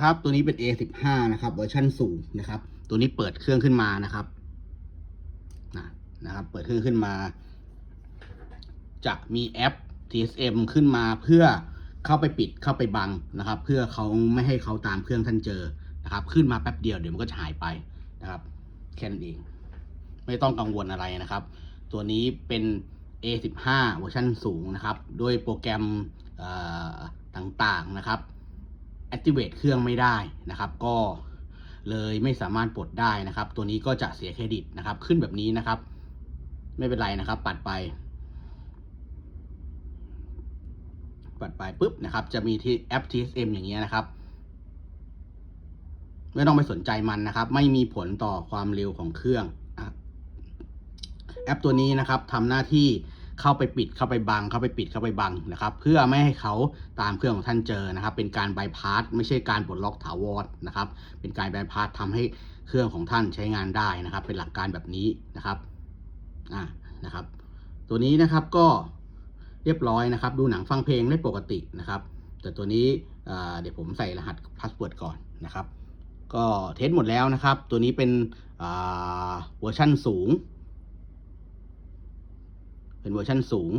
ครับ ตัวนี้เป็น A15 นะครับเวอร์ชันสูงนะครับ ตัวนี้เปิดเครื่องขึ้นมานะครับนะนะครับ เปิดเครื่องขึ้นมา จะมีแอป TSM ขึ้นมาเพื่อเข้าไปปิดเข้าไปบังนะครับ เพื่อเขาไม่ให้เขาตามเครื่องท่านเจอนะครับ ขึ้นมาแป๊บเดียวเดี๋ยวมันก็จะหายไปนะครับแค่นั้นเอง ไม่ต้องกังวลอะไรนะครับ ตัวนี้เป็น A15 เวอร์ชันสูงนะครับ ด้วยโปรแกรมต่างๆนะครับ activate เครื่องไม่ได้นะครับ ก็เลยไม่สามารถปลดได้นะครับ ตัวนี้ก็จะเสียเครดิตนะครับ ขึ้นแบบนี้นะครับ ไม่เป็นไรนะครับ ปัดไป ปัดไปปุ๊บนะครับ จะมีที่แอป TSM อย่างเงี้ยนะครับ ไม่ต้องไปสนใจมันนะครับ ไม่มีผลต่อความเร็วของเครื่องแอปตัวนี้นะครับทำหน้าที่ เข้าไปปิดเข้าไปบังเข้าไปปิดเข้าไปบังนะครับ เพื่อไม่ให้เขาตามเครื่องของท่านเจอนะครับ เป็นการบายพาสไม่ใช่การปลดล็อกถาวรนะครับ เป็นการบายพาสทำให้เครื่องของท่านใช้งานได้นะครับ เป็นหลักการแบบนี้นะครับอ่านะครับ ตัวนี้นะครับก็เรียบร้อยนะครับ ดูหนังฟังเพลงได้ปกตินะครับ แต่ตัวนี้เดี๋ยวผมใส่รหัสพาสเวิร์ดก่อนนะครับ ก็เทสหมดแล้วนะครับ ตัวนี้เป็นเวอร์ชั่นสูง เป็นเวอร์ชั่นสูง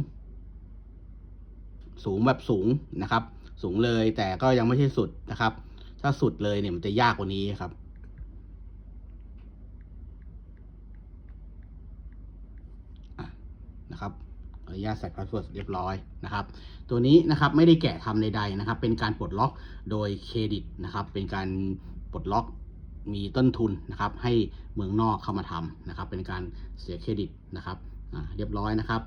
สูงแบบสูงนะครับ สูงเลยแต่ก็ยังไม่ใช่สุดนะครับ ถ้าสุดเลยเนี่ยมันจะยากกว่านี้ครับ นะครับอนุญาตใส่พาสเวิร์ดเรียบร้อยนะครับ ตัวนี้นะครับไม่ได้แกะทำใดๆนะครับ เป็นการปลดล็อกโดยเครดิตนะครับ เป็นการปลดล็อกมีต้นทุนนะครับ ให้เมืองนอกเข้ามาทำนะครับ เป็นการเสียเครดิตนะครับเรียบร้อยนะครับ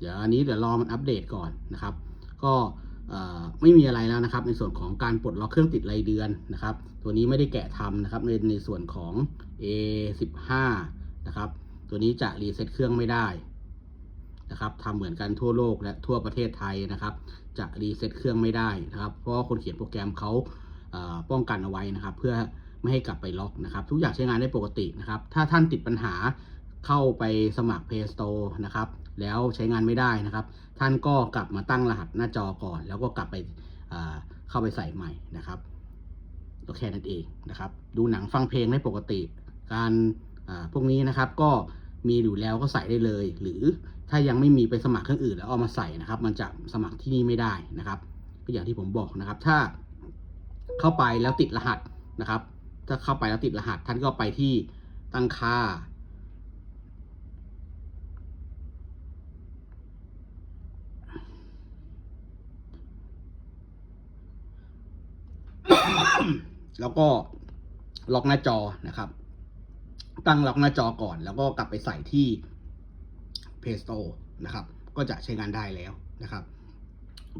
เดี๋ยวอันนี้เดี๋ยวรอมันอัปเดตก่อนนะครับ ก็ไม่มีอะไรแล้วนะครับ ในส่วนของการปลดล็อกเครื่องติดรายเดือนนะครับ ตัวนี้ไม่ได้แกะทำนะครับในในส่วนของ A15 นะครับ ตัวนี้จะรีเซ็ตเครื่องไม่ได้นะครับทำเหมือนกันทั่วโลกและทั่วประเทศไทยนะครับ จะรีเซ็ตเครื่องไม่ได้นะครับ เพราะคนเขียนโปรแกรมเขาเป้องกันเอาไว้นะครับ เพื่อไม่ให้กลับไปล็อกนะครับ ทุกอย่างใช้งานได้ปกตินะครับ ถ้าท่านติดปัญหาเข้าไปสมัคร Play Store นะครับ แล้วใช้งานไม่ได้นะครับ ท่านก็กลับมาตั้งรหัสหน้าจอก่อน แล้วก็กลับไปเข้าไปใส่ใหม่นะครับก็แค่นั้นเองนะครับ ดูหนังฟังเพลงได้ปกติ การพวกนี้นะครับก็มีอยู่แล้วก็ใส่ได้เลย หรือถ้ายังไม่มีไปสมัครเครื่องอื่นแล้วเอามาใส่นะครับ มันจะสมัครที่นี่ไม่ได้นะครับก็อย่างที่ผมบอกนะครับ ถ้าเข้าไปแล้วติดรหัสนะครับ ถ้าเข้าไปแล้วติดรหัสท่านก็ไปที่ตั้งค่า แล้วก็ล็อกหน้าจอนะครับ ตั้งล็อกหน้าจอก่อน แล้วก็กลับไปใส่ที่ Play Store นะครับ ก็จะใช้งานได้แล้วนะครับ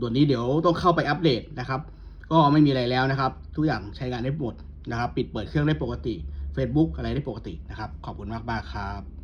ตัวนี้เดี๋ยวต้องเข้าไปอัปเดตนะครับ ก็ไม่มีอะไรแล้วนะครับ ทุกอย่างใช้งานได้หมดนะครับ ปิดเปิดเครื่องได้ปกติ Facebook อะไรได้ปกตินะครับ ขอบคุณมากๆครับ